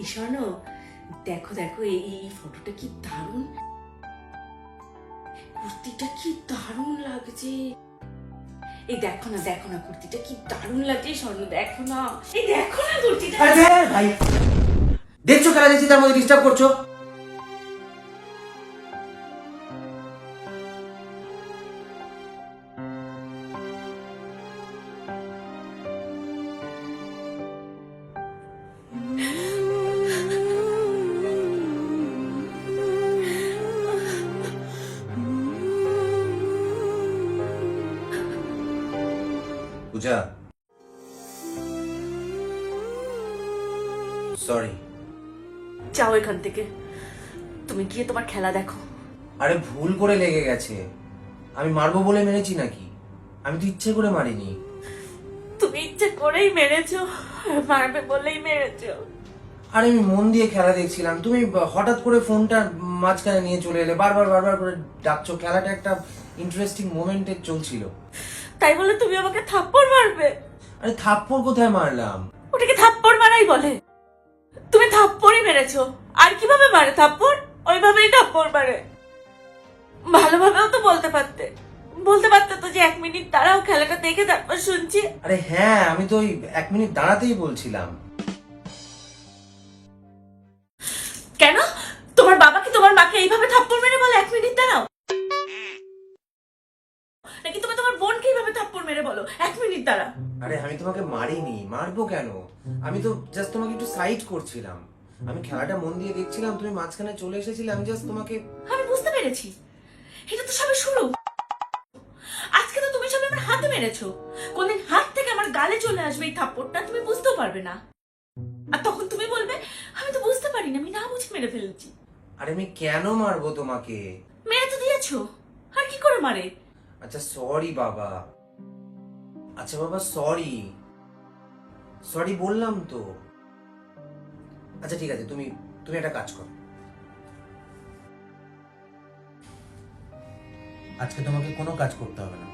এই স্বর্ণ দেখো দেখো, এই ফটোটা কি দারুণ। কুর্তিটা কি দারুণ লাগছে। এই দেখো না দেখো না, কুর্তিটা কি দারুণ লাগছে স্বর্ণ, দেখো না। এই দেখো না কুর্তিটা। দেখছ খেলা দেখছি তার মধ্যে ডিস্টার্ব করছ? পূজা সরি যাও এখান থেকে। তুমি গিয়ে তোমার খেলা দেখো। আরে ভুল করে লেগে গেছে। আমি মারবো বলে মেরেছি নাকি? আমি তো ইচ্ছে করে মারিনি। তুমি ইচ্ছে করেই মেরেছো। মারবে বলেই মেরেছো। আরে আমি মন দিয়ে খেলা দেখছিলাম। তুমি হঠাৎ করে ফোনটা মাঝখানে নিয়ে চলে এলে। বারবার বারবার করে ডাকছো। খেলাটা একটা ইন্টারেস্টিং মোমেন্টে চলছিল। তাই বলে তুমি আমাকে থাপ্পড় মারবে। আরে থাপ্পড় কোথায় মারলাম? ওটাকে থাপ্পড় মারাই বলে। তুমি থাপ্পড়ই মেরেছো। আর কীভাবে মারে থাপ্পড়? ওইভাবেই থাপ্পড় মারে। ভালোভাবেও তো বলতে পারতে। বলতে পারতে তো যে এক মিনিট দাঁড়াও খেলাটা দেখে তারপর শুনছি। আরে হ্যাঁ আমি তো ওই এক মিনিট দাঁড়াতেই বলছিলাম। আরে আমি তোমাকে মারিনি। মারবো কেন? আমি তো জাস্ট তোমাকে একটু সাইড করছিলাম। আমি খেলাটা মন দিয়ে দেখছিলাম তুমি মাঝখানে চলে এসেছিলে আমি জাস্ট তোমাকে আমি বুঝতে পেরেছি। এটা তো সবে শুরু। আজকে তো তুমি সবে আমার হাতে মেরেছো। কোনদিন হাত থেকে আমার গালে চলে আসবে এই থাপ্পড়টা তুমি বুঝতেও পারবে না। আর তখন তুমি বলবে আমি তো বুঝতে পারিনি আমি না বুঝে মেরে ফেলেছি। আরে আমি কেন মারবো তোমাকে? মেরে তো দিয়েছ। আর কি করে মারে? আচ্ছা সরি বাবা। আচ্ছা বাবা সরি সরি বললাম তো। আচ্ছা ঠিক আছে তুমি তুমি একটা কাজ করো। আজকে তোমাকে কোনো কাজ করতে হবে না।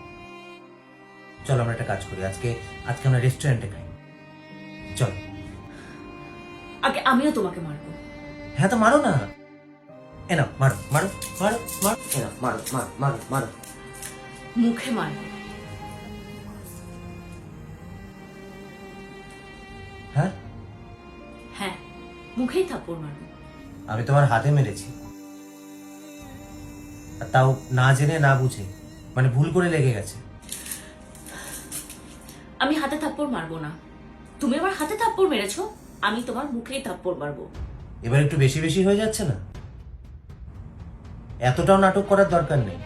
চলো আমরা একটা কাজ করি। আজকে আজকে আমরা রেস্টুরেন্টে খাই। চলো। আগে আমিও তোমাকে মারবো। হ্যাঁ তো মারো না। এ না মারো মারো মারো মারো এ না মারো মারো মারো মারো। মুখে মারবো। মুখেই থাপ্পড় মারবো আমি তোমার হাতে মেরেছি। আর তাও না জেনে না বুঝে মানে ভুল করে লেগে গেছে। আমি হাতে থাপ্পড় মারবো না। তুমি আমার হাতে থাপ্পড় মেরেছো আমি তোমার মুখেই থাপ্পড় মারবো। এবার একটু বেশি বেশি হয়ে যাচ্ছে না? এতটাও নাটক করার দরকার নেই।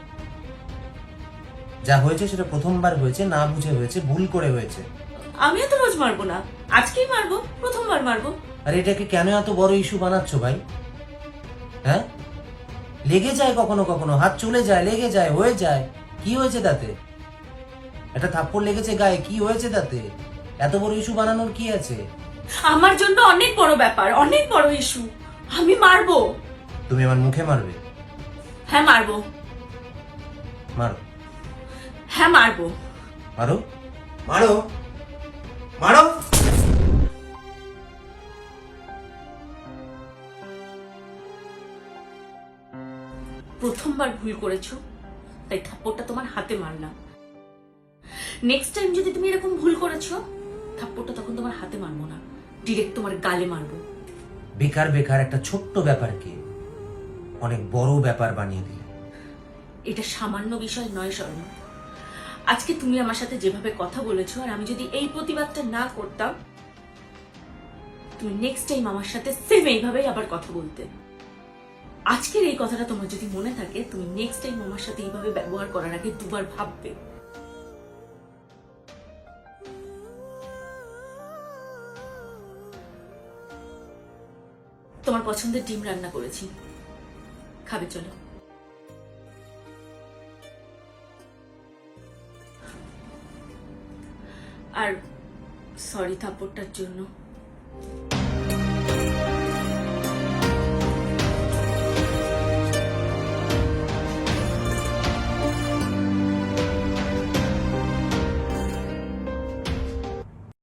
যা হয়েছে সেটা প্রথমবার হয়েছে না বুঝে হয়েছে ভুল করে হয়েছে। আমিও তো রোজ মারবো না। আজকেই মারবো প্রথমবার মারবো। আর এটাকে কেন এত বড় ইস্যু বানাচ্ছ ভাই? হ্যাঁ? লেগে যায় কখনো কখনো হাত চলে যায় লেগে যায় হয়ে যায়। কি হয়েছে তাতে? একটা থাপ্পড় লেগেছে গায়ে কি হয়েছে তাতে? এত বড় ইস্যু বানানোর কি আছে? আমার জন্য অনেক বড় ব্যাপার অনেক বড় ইস্যু আমি মারবো। তুমি আমার মুখে মারবে? হ্যাঁ মারবো। মারো। হ্যাঁ মারবো। মারো? মারো? মারো? প্রথমবার ভুল করেছ তাই থাপ্পড়টা তোমার হাতে মারলাম। নেক্সট টাইম যদি তুমি এরকম ভুল করেছ থাপ্পড়টা তখন তোমার হাতে মারবো না ডিরেক্ট তোমার গালে মারবো। বেকার বেকার একটা ছোট্ট ব্যাপারকে অনেক বড় ব্যাপার বানিয়ে দিলে। এটা সামান্য বিষয় নয় স্বর্ণ। আজকে তুমি আমার সাথে যেভাবে কথা বলেছ আর আমি যদি এই প্রতিবাদটা না করতাম তুমি নেক্সট টাইম আমার সাথে সেম এইভাবেই আবার কথা বলতে। আজকের এই কথাটা তোমার যদি মনে থাকে, তুমি নেক্সট টাইম আমার সাথে এইভাবে ব্যবহার করার আগে দুবার ভাববে। তোমার পছন্দের ডিম রান্না করেছি। খাবে, চলো। আর সরি থাপ্পড়টার জন্য।